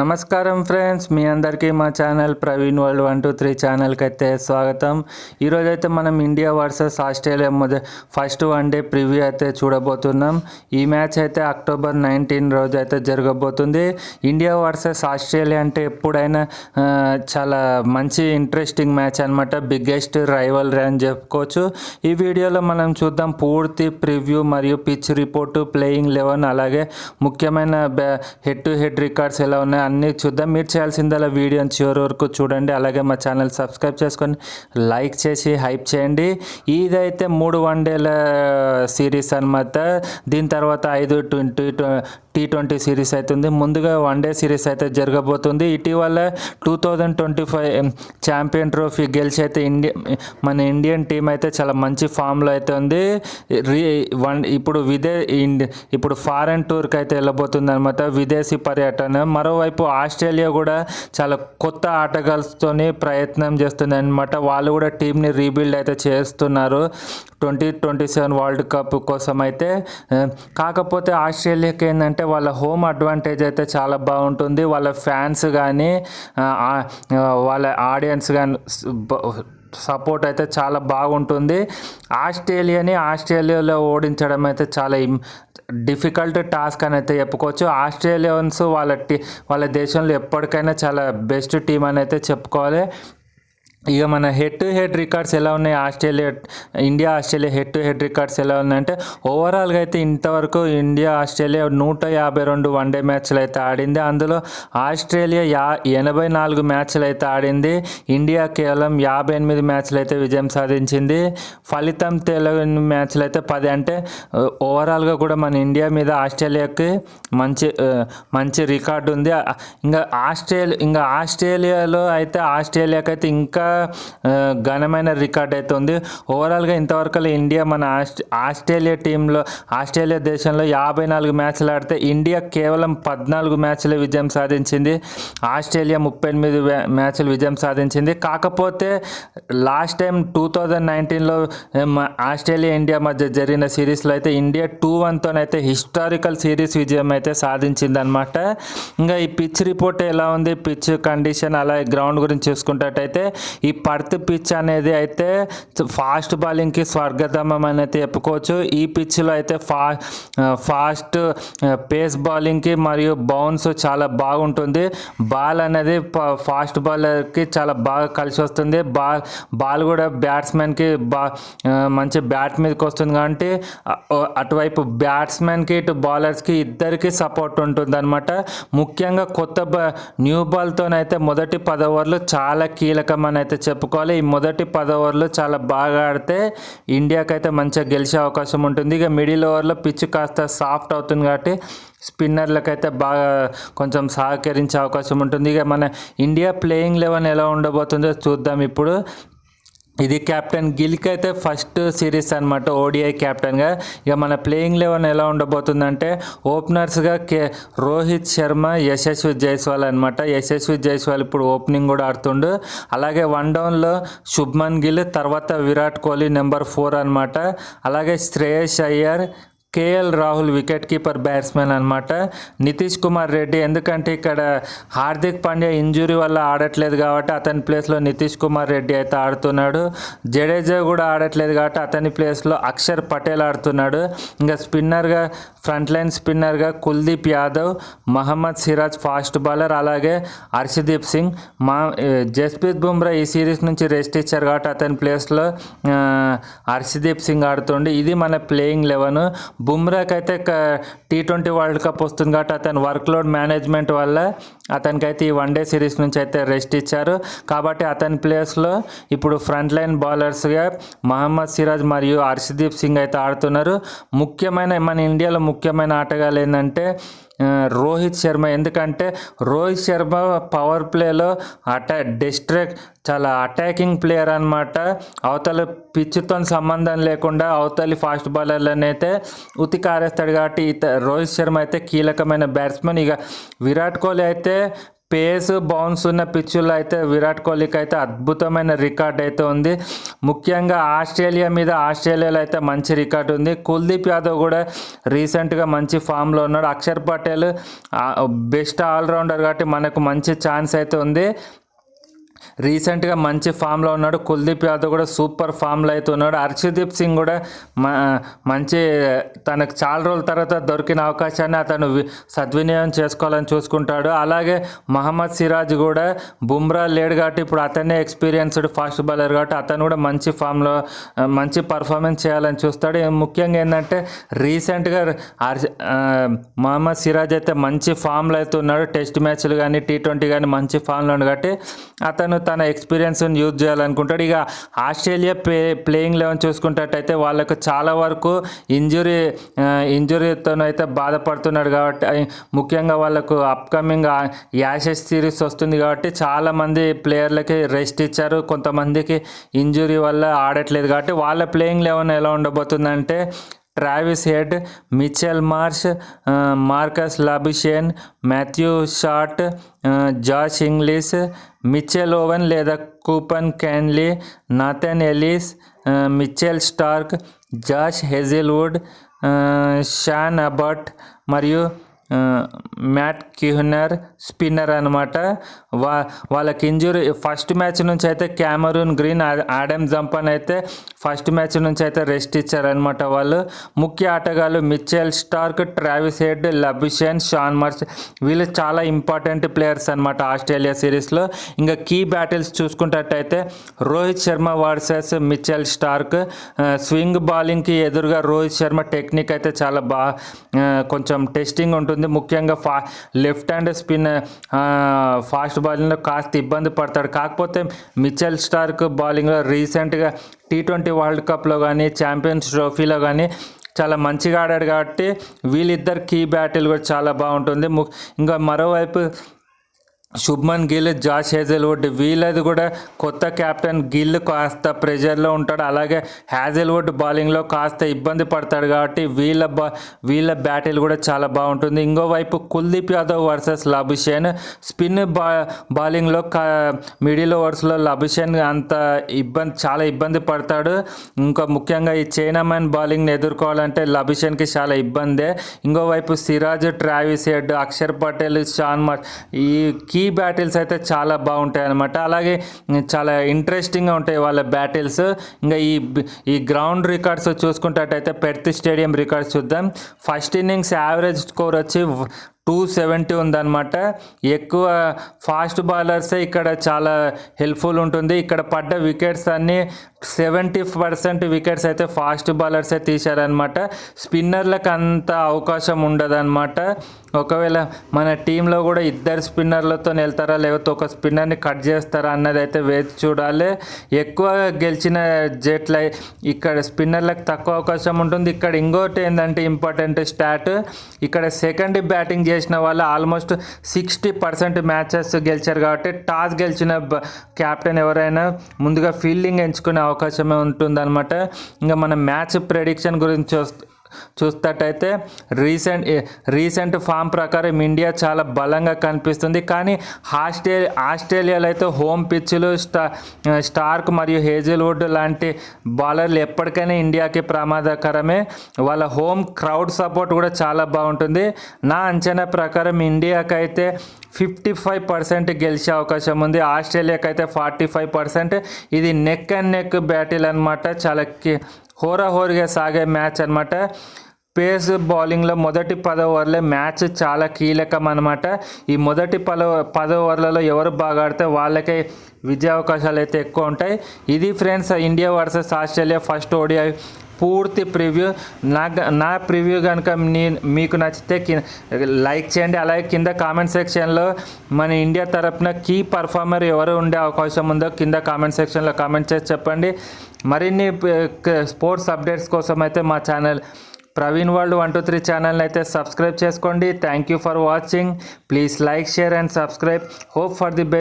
నమస్కారం ఫ్రెండ్స్ మీ అందరికీ మా channel Praveen world one two three ఛానల్కి అయితే స్వాగతం. ఈరోజైతే మనం ఇండియా వర్సెస్ ఆస్ట్రేలియా మొద ఫస్ట్ వన్ డే ప్రివ్యూ అయితే చూడబోతున్నాం. ఈ మ్యాచ్ అయితే అక్టోబర్ నైన్టీన్ రోజు అయితే జరగబోతుంది. ఇండియా వర్సెస్ ఆస్ట్రేలియా అంటే ఎప్పుడైనా చాలా మంచి ఇంట్రెస్టింగ్ మ్యాచ్ అనమాట బిగ్గెస్ట్ రైవల్ అని చెప్పుకోవచ్చు. ఈ వీడియోలో మనం చూద్దాం పూర్తి ప్రివ్యూ మరియు పిచ్ రిపోర్టు ప్లేయింగ్ లెవెన్ అలాగే ముఖ్యమైన హెడ్ టు హెడ్ రికార్డ్స్ ఎలా ఉన్నాయి అన్నీ చూద్దాం. మీరు చేయాల్సిందల్లా వీడియోని చివరి వరకు చూడండి. అలాగే మా ఛానల్ సబ్స్క్రైబ్ చేసుకొని లైక్ చేసి హైప్ చేయండి. ఇదైతే మూడు వన్డేల సిరీస్ అనమాట దీని తర్వాత ఐదు ట్వంటీ టీ ట్వంటీ సిరీస్ అవుతుంది ముందుగా వన్ డే సిరీస్ అయితే జరగబోతుంది. ఇటీవల two thousand twenty five champion trophy గెలిచి అయితే ఇండియా మన ఇండియన్ టీం అయితే చాలా మంచి ఫామ్లో అయితే ఉంది. రీ వన్ ఇప్పుడు విదే ఇండి ఇప్పుడు ఫారెన్ టూర్కి అయితే వెళ్ళబోతుంది అనమాట విదేశీ పర్యటన. మరోవైపు ఆస్ట్రేలియా కూడా చాలా కొత్త ఆటగాళ్ళతోని ప్రయత్నం చేస్తుంది అనమాట వాళ్ళు కూడా టీంని రీబిల్డ్ అయితే చేస్తున్నారు. Twenty twenty seven world cup కోసం అయితే. కాకపోతే ఆస్ట్రేలియాకి ఏంటంటే వాళ్ళ హోమ్ అడ్వాంటేజ్ అయితే చాలా బాగుంటుంది. వాళ్ళ ఫ్యాన్స్ కానీ వాళ్ళ ఆడియన్స్ కానీ సపోర్ట్ అయితే చాలా బాగుంటుంది. ఆస్ట్రేలియాని ఆస్ట్రేలియాలో ఓడించడం అయితే చాలా డిఫికల్ట్ టాస్క్ అని అయితే చెప్పుకోవచ్చు. ఆస్ట్రేలియన్స్ వాళ్ళ టీ వాళ్ళ దేశంలో ఎప్పటికైనా చాలా బెస్ట్ టీం అని అయితే చెప్పుకోవాలి. ఇక మన హెడ్ టు హెడ్ రికార్డ్స్ ఎలా ఉన్నాయి? Australia India Australia head to head records ఎలా ఉన్నాయంటే ఓవరాల్గా అయితే ఇంతవరకు ఇండియా ఆస్ట్రేలియా నూట యాభై రెండు వన్డే మ్యాచ్లు అయితే ఆడింది. అందులో ఆస్ట్రేలియా యా ఎనభై నాలుగు మ్యాచ్లు అయితే ఆడింది. ఇండియా కేవలం యాభై ఎనిమిది మ్యాచ్లు అయితే విజయం సాధించింది. ఫలితం తెలియని మ్యాచ్లు అయితే పది. అంటే uh, ఓవరాల్గా కూడా మన ఇండియా మీద ఆస్ట్రేలియాకి మంచి uh, మంచి రికార్డు ఉంది. ఇంకా ఆస్ట్రేలియా ఇంకా ఆస్ట్రేలియాలో అయితే ఆస్ట్రేలియాకి అయితే ఇంకా ఘనమైన రికార్డ్ అయితే ఉంది. ఓవరాల్గా ఇంతవరకు ఇండియా మన ఆస్ట్రేలియా టీంలో ఆస్ట్రేలియా దేశంలో యాభై నాలుగు మ్యాచ్లు ఆడితే ఇండియా కేవలం పద్నాలుగు మ్యాచ్ల విజయం సాధించింది. ఆస్ట్రేలియా ముప్పై ఎనిమిది మ్యాచ్లు విజయం సాధించింది. కాకపోతే లాస్ట్ టైం టూ థౌజండ్ నైన్టీన్లో ఆస్ట్రేలియా ఇండియా మధ్య జరిగిన సిరీస్లో అయితే ఇండియా టూ వన్తోనైతే హిస్టారికల్ సిరీస్ విజయం అయితే సాధించింది అనమాట ఇంకా ఈ పిచ్ రిపోర్ట్ ఎలా ఉంది? పిచ్ కండిషన్ అలా గ్రౌండ్ గురించి చూసుకున్నట్టయితే ఈ పర్త్ పిచ్ అనేది అయితే ఫాస్ట్ బౌలింగ్కి స్వర్గధమం అనేది చెప్పుకోవచ్చు. ఈ పిచ్లో అయితే ఫా ఫాస్ట్ పేస్ బౌలింగ్కి మరియు బౌన్స్ చాలా బాగుంటుంది. బాల్ అనేది ఫాస్ట్ బౌలర్కి చాలా బాగా కలిసి వస్తుంది. బాల్ బాల్ కూడా బ్యాట్స్మెన్కి బా మంచి బ్యాట్ మీదకి వస్తుంది కాబట్టి అటువైపు బ్యాట్స్మెన్కి ఇటు బౌలర్స్కి ఇద్దరికి సపోర్ట్ ఉంటుంది అనమాట ముఖ్యంగా కొత్త బ న్యూ బాల్తోనైతే మొదటి పది ఓవర్లు చాలా కీలకం అని అయితే చెప్పుకోవాలి ఈ మొదటి పది ఓవర్లు చాలా బాగా ఆడితే ఇండియాకి అయితే మంచిగా గెలిచే అవకాశం ఉంటుంది. ఇక మిడిల్ ఓవర్లో పిచ్ కాస్త సాఫ్ట్ అవుతుంది కాబట్టి స్పిన్నర్లకైతే బాగా కొంచెం సహకరించే అవకాశం ఉంటుంది. ఇక మన ఇండియా ప్లేయింగ్ లెవెన్ ఎలా ఉండబోతుందో చూద్దాం ఇప్పుడు. ఇది కెప్టెన్ గిల్కి అయితే ఫస్ట్ సిరీస్ అనమాట ఓడిఐ కెప్టెన్గా ఇక మన ప్లేయింగ్ లెవెన్ ఎలా ఉండబోతుందంటే ఓపెనర్స్గా కే రోహిత్ శర్మ యశస్వి జైస్వాల్ అనమాట యశస్వి జైస్వాల్ ఇప్పుడు ఓపెనింగ్ కూడా ఆడుతుండు. అలాగే వన్ డౌన్లో శుభ్మన్ గిల్ తర్వాత విరాట్ కోహ్లీ నెంబర్ ఫోర్ అనమాట అలాగే Shreyas Iyer KL Rahul wicket keeper batsmen అనమాట నితీష్ కుమార్ రెడ్డి ఎందుకంటే ఇక్కడ హార్దిక్ పాండ్యా ఇంజురీ వల్ల ఆడట్లేదు కాబట్టి అతని ప్లేస్లో నితీష్ కుమార్ రెడ్డి అయితే ఆడుతున్నాడు. జడేజా కూడా ఆడట్లేదు కాబట్టి అతని ప్లేస్లో అక్షర్ పటేల్ ఆడుతున్నాడు. ఇంకా స్పిన్నర్గా ఫ్రంట్ లైన్ స్పిన్నర్గా కుల్దీప్ యాదవ్ మహమ్మద్ సిరాజ్ ఫాస్ట్ బౌలర్ అలాగే హర్షదీప్ సింగ్. మా జస్ప్రీత్ బుమ్రా ఈ సిరీస్ నుంచి రెస్ట్ ఇచ్చారు కాబట్టి అతని ప్లేస్లో హర్షదీప్ సింగ్ ఆడుతుండే. ఇది మన ప్లేయింగ్ లెవెన్. బుమ్రాకి అయితే టీ ట్వంటీ వరల్డ్ కప్ వస్తుంది కాబట్టి అతని వర్క్ లోడ్ మేనేజ్మెంట్ వల్ల అతనికైతే ఈ వన్ డే సిరీస్ నుంచి అయితే రెస్ట్ ఇచ్చారు. కాబట్టి అతని ప్లేస్లో ఇప్పుడు ఫ్రంట్ లైన్ బౌలర్స్గా మహమ్మద్ సిరాజ్ మరియు హర్షదీప్ సింగ్ అయితే ఆడుతున్నారు. ముఖ్యమైన మన ఇండియాలో ముఖ్యమైన ఆటగాళ్ళు ఏంటంటే రోహిత్ శర్మ. ఎందుకంటే రోహిత్ శర్మ పవర్ ప్లేలో అటా డిస్ట్రాక్ట్ చాలా అటాకింగ్ ప్లేయర్ అనమాట అవతల పిచ్చుతో సంబంధం లేకుండా అవతలి ఫాస్ట్ బౌలర్లను అయితే ఉతికారేస్తాడు కాబట్టి ఇత రోహిత్ శర్మ అయితే కీలకమైన బ్యాట్స్మెన్ ఇక విరాట్ కోహ్లీ అయితే పేస్ బౌన్స్ ఉన్న పిచ్చుల్లో అయితే విరాట్ కోహ్లీకి అయితే అద్భుతమైన రికార్డ్ అయితే ఉంది. ముఖ్యంగా ఆస్ట్రేలియా మీద ఆస్ట్రేలియాలో అయితే మంచి రికార్డ్ ఉంది. కుల్దీప్ యాదవ్ కూడా రీసెంట్గా మంచి ఫామ్లో ఉన్నాడు. అక్షర్ పటేల్ బెస్ట్ ఆల్రౌండర్ కాబట్టి మనకు మంచి ఛాన్స్ అయితే ఉంది. రీసెంట్గా మంచి ఫామ్లో ఉన్నాడు. కుల్దీప్ యాదవ్ కూడా సూపర్ ఫామ్లో అయితే ఉన్నాడు. హర్షదీప్ సింగ్ కూడా మంచి తనకు చాలా రోజుల తర్వాత దొరికిన అవకాశాన్ని అతను సద్వినియోగం చేసుకోవాలని చూసుకుంటాడు. అలాగే మహమ్మద్ సిరాజ్ కూడా బుమ్రా లేడు కాబట్టి ఇప్పుడు అతనే ఎక్స్పీరియన్స్డ్ ఫాస్ట్ బౌలర్ కాబట్టి అతను కూడా మంచి ఫామ్లో మంచి పర్ఫార్మెన్స్ చేయాలని చూస్తాడు. ముఖ్యంగా ఏంటంటే రీసెంట్గా హర్ష మహమ్మద్ సిరాజ్ అయితే మంచి ఫామ్లో అయితే ఉన్నాడు. టెస్ట్ మ్యాచ్లు కానీ టీ ట్వంటీ కానీ మంచి ఫామ్లో ఉన్నాడు కాబట్టి అతను తన ఎక్స్పీరియన్స్ని యూజ్ చేయాలనుకుంటాడు. ఇక ఆస్ట్రేలియా ప్లే ప్లేయింగ్ లెవెన్ చూసుకున్నట్టయితే వాళ్ళకు చాలా వరకు ఇంజురీ ఇంజురీతో అయితే బాధపడుతున్నాడు కాబట్టి ముఖ్యంగా వాళ్ళకు అప్కమింగ్ యాషెస్ సిరీస్ వస్తుంది కాబట్టి చాలామంది ప్లేయర్లకి రెస్ట్ ఇచ్చారు. కొంతమందికి ఇంజురీ వల్ల ఆడట్లేదు కాబట్టి వాళ్ళ ప్లేయింగ్ లెవెన్ ఎలా ఉండబోతుందంటే ట్రావిస్ హెడ్ మిచెల్ మార్ష్ ఆ, మార్కస్ లాబిషేన్ మాథ్యూ షార్ట్ ఆ, జాష్ ఇంగ్లీష్ మిచెల్ ఓవెన్ లేదా కూపన్ క్యాన్లీ నాథన్ ఎలిస్ ఆ, మిచెల్ స్టార్క్ జాష్ హెజిల్వుడ్ ఆ, షాన్ అబట్ మరియు ఆ, మ్యాట్ కిహ్నర్ స్పిన్నర్ అనమాట వా వాళ్ళకి ఇంజురీ ఫస్ట్ మ్యాచ్ నుంచి అయితే క్యామరూన్ గ్రీన్ ఆడమ్ జంపన్ అయితే ఫస్ట్ మ్యాచ్ నుంచి అయితే రెస్ట్ ఇచ్చారనమాట వాళ్ళు. ముఖ్య ఆటగాళ్ళు Mitchell Starc Travis Head Labuschagne Sean Marsh. వీళ్ళు చాలా ఇంపార్టెంట్ ప్లేయర్స్ అనమాట ఆస్ట్రేలియా సిరీస్లో. ఇంకా కీ బ్యాటిల్స్ చూసుకున్నట్టయితే Rohit Sharma versus Mitchell Starc. Swing బౌలింగ్కి ఎదురుగా రోహిత్ శర్మ టెక్నిక్ అయితే చాలా బాగా కొంచెం టెస్టింగ్ ఉంటుంది. ముఖ్యంగా ఫా లెఫ్ట్ హ్యాండ్ స్పిన్ ఫాస్ట్ బౌలింగ్లో కాస్త ఇబ్బంది పడతాడు. కాకపోతే మిచెల్ స్టార్క్ బౌలింగ్లో రీసెంట్గా టీ ట్వంటీ వరల్డ్ కప్లో కానీ ఛాంపియన్స్ ట్రోఫీలో కానీ చాలా మంచిగా ఆడాడు కాబట్టి వీళ్ళిద్దరు కీ బ్యాటిల్ కూడా చాలా బాగుంటుంది. ము- ఇంకా మరోవైపు శుభ్మన్ గిల్ జాష్ హేజల్వుడ్ వీళ్ళది కూడా కొత్త కెప్టెన్ గిల్ కాస్త ప్రెషర్లో ఉంటాడు. అలాగే హ్యాజల్వుడ్ బౌలింగ్లో కాస్త ఇబ్బంది పడతాడు కాబట్టి వీళ్ళ బా వీళ్ళ బ్యాటిల్ కూడా చాలా బాగుంటుంది. ఇంకోవైపు Kuldeep Yadav versus Labuschagne spin బా బౌలింగ్లో కా మిడిల్ ఓవర్స్లో లబుషేన్ అంత ఇబ్బంది చాలా ఇబ్బంది పడతాడు. ఇంకా ముఖ్యంగా ఈ చైనా మ్యాన్ బౌలింగ్ని ఎదుర్కోవాలంటే లబుషేన్కి చాలా ఇబ్బందే. ఇంకోవైపు Siraj Travis Head Axar Patel Sean ఈ కీ బ్యాటిల్స్ అయితే చాలా బాగుంటాయి అనమాట అలాగే చాలా ఇంట్రెస్టింగ్గా ఉంటాయి వాళ్ళ బ్యాటిల్స్ ఇంకా ఈ ఈ గ్రౌండ్ రికార్డ్స్ చూసుకుంటే పెర్త్ స్టేడియం రికార్డ్స్ చూద్దాం. ఫస్ట్ ఇన్నింగ్స్ యావరేజ్ స్కోర్ వచ్చి టూ సెవెంటీ ఉందన్నమాట. ఎక్కువ ఫాస్ట్ బౌలర్సే ఇక్కడ చాలా హెల్ప్ఫుల్ ఉంటుంది. ఇక్కడ పడ్డ వికెట్స్ అన్నీ సెవెంటీ పర్సెంట్ వికెట్స్ అయితే ఫాస్ట్ బౌలర్సే తీశారనమాట స్పిన్నర్లకు అంత అవకాశం ఉండదన్నమాట. ఒకవేళ మన టీంలో కూడా ఇద్దరు స్పిన్నర్లతో వెళ్తారా లేకపోతే ఒక స్పిన్నర్ని కట్ చేస్తారా అన్నది అయితే వేచి చూడాలి. ఎక్కువ గెలిచిన జట్ల ఇక్కడ స్పిన్నర్లకు తక్కువ అవకాశం ఉంటుంది. ఇక్కడ ఇంకోటి ఏంటంటే ఇంపార్టెంట్ స్టాట్ ఇక్కడ సెకండ్ బ్యాటింగ్ చేసిన వాళ్ళు ఆల్మోస్ట్ సిక్స్టీ పర్సెంట్ మ్యాచెస్ గెలిచారు కాబట్టి టాస్ గెలిచిన క్యాప్టెన్ ఎవరైనా ముందుగా ఫీల్డింగ్ ఎంచుకునే అవకాశమే ఉంటుందన్నమాట. ఇంకా మన మ్యాచ్ ప్రెడిక్షన్ గురించి చూస్తట్టయితే రీసెంట్ రీసెంట్ ఫామ్ ప్రకారం ఇండియా చాలా బలంగా కనిపిస్తుంది. కానీ ఆస్ట్రే ఆస్ట్రేలియాలో అయితే హోమ్ పిచ్లు స్టా స్టార్క్ మరియు హేజిల్వుడ్ లాంటి బౌలర్లు ఎప్పటికైనా ఇండియాకి ప్రమాదకరమే. వాళ్ళ హోమ్ క్రౌడ్ సపోర్ట్ కూడా చాలా బాగుంటుంది. నా అంచనా ప్రకారం ఇండియాకి అయితే ఫిఫ్టీ ఫైవ్ పర్సెంట్ గెలిచే అవకాశం ఉంది. ఆస్ట్రేలియాకి అయితే ఫార్టీ ఫైవ్ పర్సెంట్. ఇది నెక్ అండ్ నెక్ బ్యాటిల్ అనమాట చాలా హోరాహోరీగా సాగే మ్యాచ్ అనమాట పేస్ బౌలింగ్లో మొదటి పదో ఓవర్లే మ్యాచ్ చాలా కీలకం అనమాట ఈ మొదటి పద పదో ఓవర్లలో ఎవరు బాగా ఆడితే వాళ్ళకే విజయావకాశాలు అయితే ఎక్కువ ఉంటాయి. ఇది friends India versus Australia first ODI preview preview. నా నా ప్రివ్యూ కనుక మీకు నచ్చితే లైక్ చేయండి. అలాగే కింద కామెంట్ సెక్షన్లో మన ఇండియా తరపున కీ పర్ఫార్మర్ ఎవరు ఉండే అవకాశం ఉందో కింద కామెంట్ సెక్షన్లో కామెంట్ చేసి చెప్పండి. మరిన్ని స్పోర్ట్స్ అప్డేట్స్ కోసం అయితే మా channel Praveen world one two three ఛానల్ని అయితే సబ్స్క్రైబ్ చేసుకోండి. Thank you for watching. Please like share and subscribe. Hope for the best